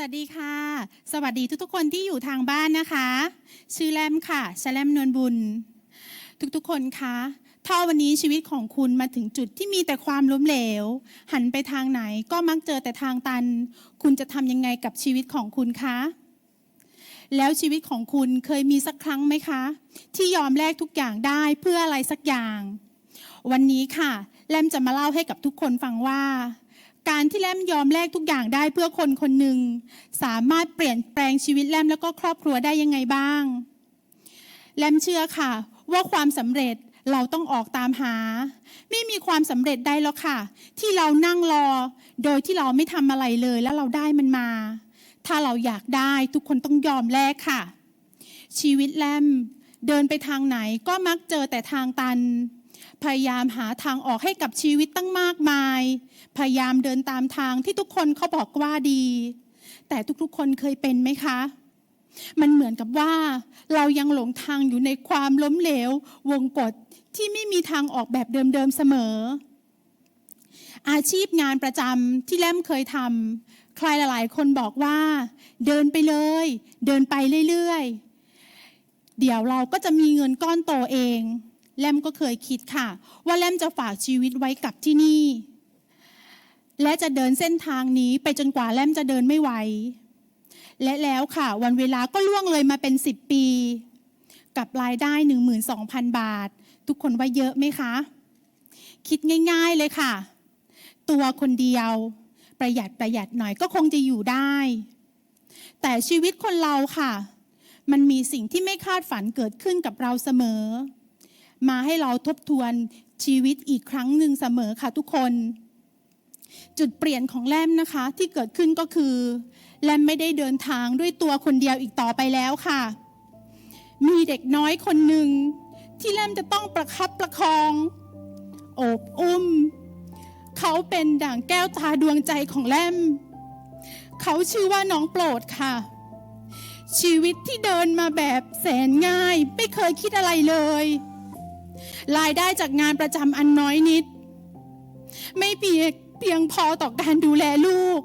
วัสดีค่ะ สวัสดีทุกๆคนที่อยู่ทางบ้านนะคะ ชื่อแลมค่ะชแลมนวลบุญ ทุกๆคนคะถ้าวันนี้ชีวิตของคุณมาถึงจุดที่มีแต่ความล้มเหลว หันไปทางไหนก็มักเจอแต่ทางตัน คุณจะทำยังไงกับชีวิตของคุณคะ แล้วชีวิตของคุณเคยมีสักครั้งไหมคะ ที่ยอมแลกทุกอย่างได้เพื่ออะไรสักอย่าง วันนี้ค่ะ แลมจะมาเล่าให้กับทุกคนฟังว่า การที่แลมยอมแลกทุกอย่างได้เพื่อคนคนหนึ่งสามารถเปลี่ยนแปลงชีวิตแลมแล้วก็ครอบครัวได้ยังไงบ้าง แลมเชื่อค่ะ ว่าความสำเร็จเราต้องออกตามหา ไม่มีความสำเร็จได้แล้วค่ะ ที่เรานั่งรอ โดยที่เราไม่ทำอะไรเลยแล้วเราได้มันมา ถ้าเราอยากได้ทุกคนต้องยอมแลกค่ะ ชีวิตแลมเดินไปทางไหนก็มักเจอแต่ทางตัน พยายามหาทางออกให้กับชีวิตตั้งมากมาย พยายามเดินตามทางที่ทุกคนเขาบอกว่าดี แต่ทุกๆคนเคยเป็นไหมคะ มันเหมือนกับว่า เรายังหลงทางอยู่ในความล้มเหลว วงกฏที่ไม่มีทางออกแบบเดิมๆเสมอ อาชีพงานประจำที่แลมเคยทำใครหลายๆ คนบอกว่า เดินไปเลย เดินไปเรื่อยๆเดี๋ยวเราก็จะมีเงินก้อนโตเอง แลมก็เคยคิดค่ะ ว่าแลมจะฝากชีวิตไว้กับที่นี่ และจะเดินเส้นทางนี้ไปจนกว่าแลมจะเดินไม่ไหวและแล้วค่ะ วันเวลาก็ล่วงเลยมาเป็น 10 ปี กับรายได้ 12,000 บาท ทุกคนว่าเยอะไหมคะ คิดง่ายๆเลยค่ะ ตัวคนเดียว ประหยัดประหยัดหน่อยก็คงจะอยู่ได้ แต่ชีวิตคนเราค่ะ มันมีสิ่งที่ไม่คาดฝันเกิดขึ้นกับเราเสมอ มาให้เราทบทวนชีวิตอีกครั้งหนึ่งเสมอค่ะทุกคน จุดเปลี่ยนของแลมนะคะที่เกิดขึ้นก็คือ แลมไม่ได้เดินทางด้วยตัวคนเดียวอีกต่อไปแล้วค่ะ มีเด็กน้อยคนหนึ่งที่แลมจะต้องประคับประคอง โอบอุ้ม เขาเป็นด่างแก้วตาดวงใจของแลมเขาชื่อว่าน้องโปรดค่ะ ชีวิตที่เดินมาแบบแสนง่าย ไม่เคยคิดอะไรเลย รายได้จากงานประจำอันน้อยนิด ไม่เพียงเพียงพอต่อการดูแลลูก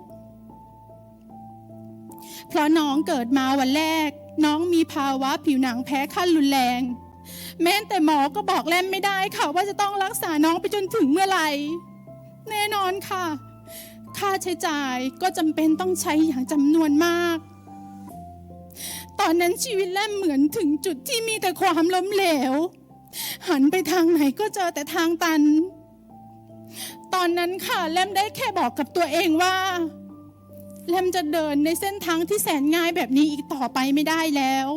เพราะน้องเกิดมาวันแรก น้องมีภาวะผิวหนังแพ้ขั้นรุนแรง แม้แต่หมอก็บอกแลมไม่ได้ค่ะ ว่าจะต้องรักษาน้องไปจนถึงเมื่อไหร่ แน่นอนค่ะ ค่าใช้จ่ายก็จำเป็นต้องใช้อย่างจำนวนมาก ตอนนั้นชีวิตแลมเหมือนถึงจุดที่มีแต่ความล้มเหลว หันไปทางไหนก็เจอแต่ทางตัน ตอนนั้นค่ะแลมได้แค่บอกกับตัวเองว่าแลมจะเดินในเส้นทางที่แสนง่ายแบบนี้อีกต่อไปไม่ได้แล้ว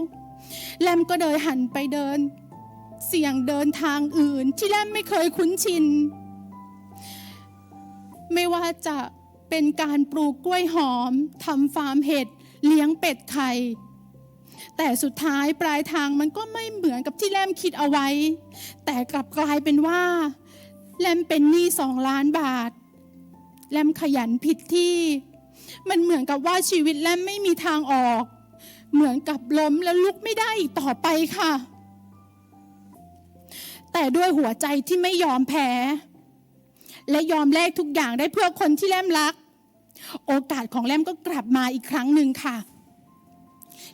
แลมก็เลยหันไปเดิน เสี่ยงเดินทางอื่น ที่แลมไม่เคยคุ้นชิน ไม่ว่าจะเป็นการปลูกกล้วยหอมทำฟาร์มเห็ดเลี้ยงเป็ดไข่ แต่สุดท้ายปลายทางมันก็ไม่เหมือนกับที่แลมคิดเอาไว้ แต่กลับกลายเป็นว่า แลมเป็นหนี้สองล้านบาท แลมขยันผิดที่ มันเหมือนกับว่าชีวิตแลมไม่มีทางออก เหมือนกับล้มแล้วลุกไม่ได้อีกต่อไปค่ะ แต่ด้วยหัวใจที่ไม่ยอมแพ้ และยอมแลกทุกอย่างได้เพื่อคนที่แลมรัก โอกาสของแลมก็กลับมาอีกครั้งหนึ่งค่ะ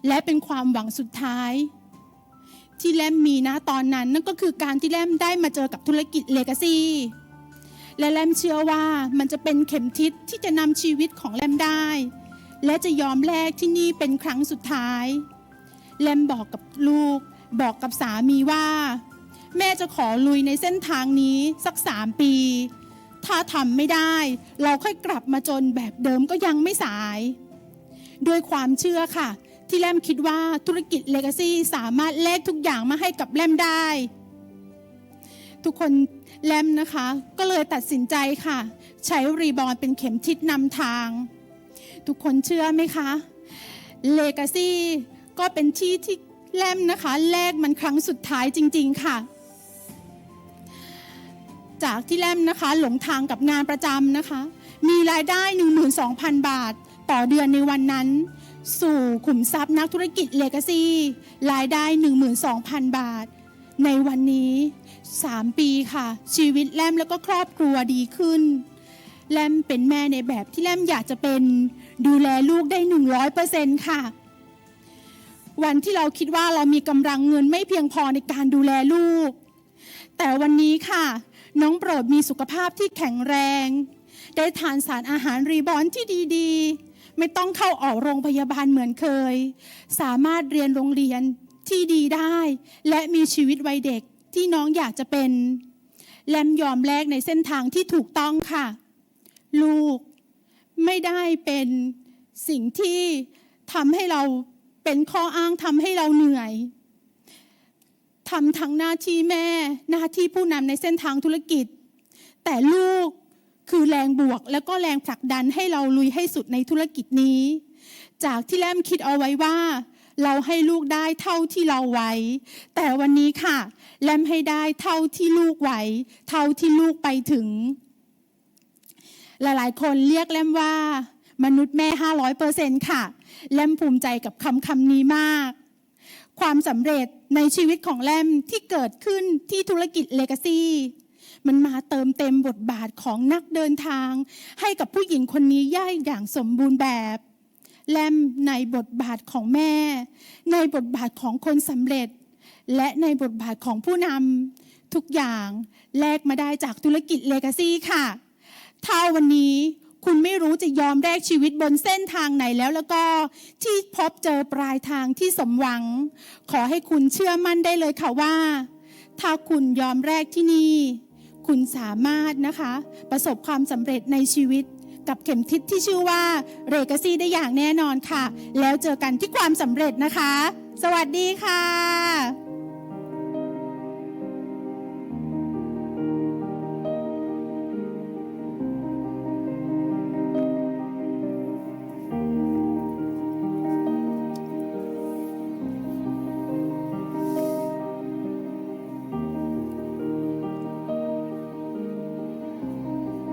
และเป็นความหวังสุดท้าย ที่แลมมีนะตอนนั้น นั่นก็คือการที่แลมได้มาเจอกับธุรกิจเลกาซีและแลมเชื่อว่ามันจะเป็นเข็มทิศที่จะนำชีวิตของแลมได้ และจะยอมแลกที่นี่เป็นครั้งสุดท้าย แลมบอกกับลูก บอกกับสามีว่า แม่จะขอลุยในเส้นทางนี้สักสามปี ถ้าทำไม่ได้ เราค่อยกลับมาจนแบบเดิมก็ยังไม่สาย ด้วยความเชื่อค่ะ ที่แลมคิดว่าธุรกิจเลกาซีสามารถแลกทุกอย่างมาให้กับแลมได้ ทุกคนแลมนะคะ ก็เลยตัดสินใจค่ะ ใช้รีบอนเป็นเข็มทิศนำทาง ทุกคนเชื่อไหมคะเลกาซีก็เป็นที่ที่แลมนะคะแลกมันครั้งสุดท้ายจริง ๆ ค่ะ จากที่แลมนะคะ หลงทางกับงานประจำนะคะ มีรายได้ 12,000 บาท ต่อเดือนในวันนั้น สู่ขุมทรัพย์นักธุรกิจเลกาซีรายได้ 12,000 บาท ในวันนี้ 3 ปีค่ะ ชีวิตแลมแล้วก็ครอบครัวดีขึ้น แลมเป็นแม่ในแบบที่แลมอยากจะเป็นดูแลลูกได้หนึ่งร้อยเปอร์เซ็นต์ค่ะ วันที่เราคิดว่าเรามีกำลังเงินไม่เพียงพอในการดูแลลูก แต่วันนี้ค่ะ น้องโปรดมีสุขภาพที่แข็งแรง ได้ทานสารอาหารรีบอนที่ดีๆ ไม่ต้องเข้าออกโรงพยาบาลเหมือนเคย สามารถเรียนโรงเรียนที่ดีได้ และมีชีวิตวัยเด็กที่น้องอยากจะเป็น แลมยอมแลกในเส้นทางที่ถูกต้องค่ะ ลูกไม่ได้เป็นสิ่งที่ทำให้เราเป็นข้ออ้างทำให้เราเหนื่อยทำทั้งหน้าที่แม่หน้าที่ผู้นำในเส้นทางธุรกิจ แต่ลูก คือแรงบวกแล้วก็แรงผลักดันให้เราลุยให้สุดในธุรกิจนี้ จากที่แลมคิดเอาไว้ว่า เราให้ลูกได้เท่าที่เราไหวแต่วันนี้ค่ะ แลมให้ได้เท่าที่ลูกไหวเท่าที่ลูกไปถึง หลายๆ คนเรียกแลมว่า มนุษย์แม่ 500เปอร์เซ็นต์ค่ะ แลมภูมิใจกับคำคำนี้มาก ความสำเร็จในชีวิตของแลมที่เกิดขึ้นที่ธุรกิจเลกาซี มันมาเติมเต็มบทบาทของนักเดินทาง ให้กับผู้หญิงคนนี้ย่ายอย่างสมบูรณ์แบบแลมในบทบาทของแม่ ในบทบาทของคนสำเร็จ และในบทบาทของผู้นำทุกอย่างแลกมาได้จากธุรกิจเลกาซีค่ะถ้าวันนี้คุณไม่รู้จะยอมแลกชีวิตบนเส้นทางไหนแล้วแล้วก็ที่พบเจอปลายทางที่สมหวัง ขอให้คุณเชื่อมั่นได้เลยค่ะว่า ถ้าคุณยอมแลกที่นี่ คุณสามารถนะคะ ประสบความสำเร็จในชีวิตกับเข็มทิศที่ชื่อว่าเรกาซีได้อย่างแน่นอนค่ะ แล้วเจอกันที่ความสำเร็จนะคะ สวัสดีค่ะ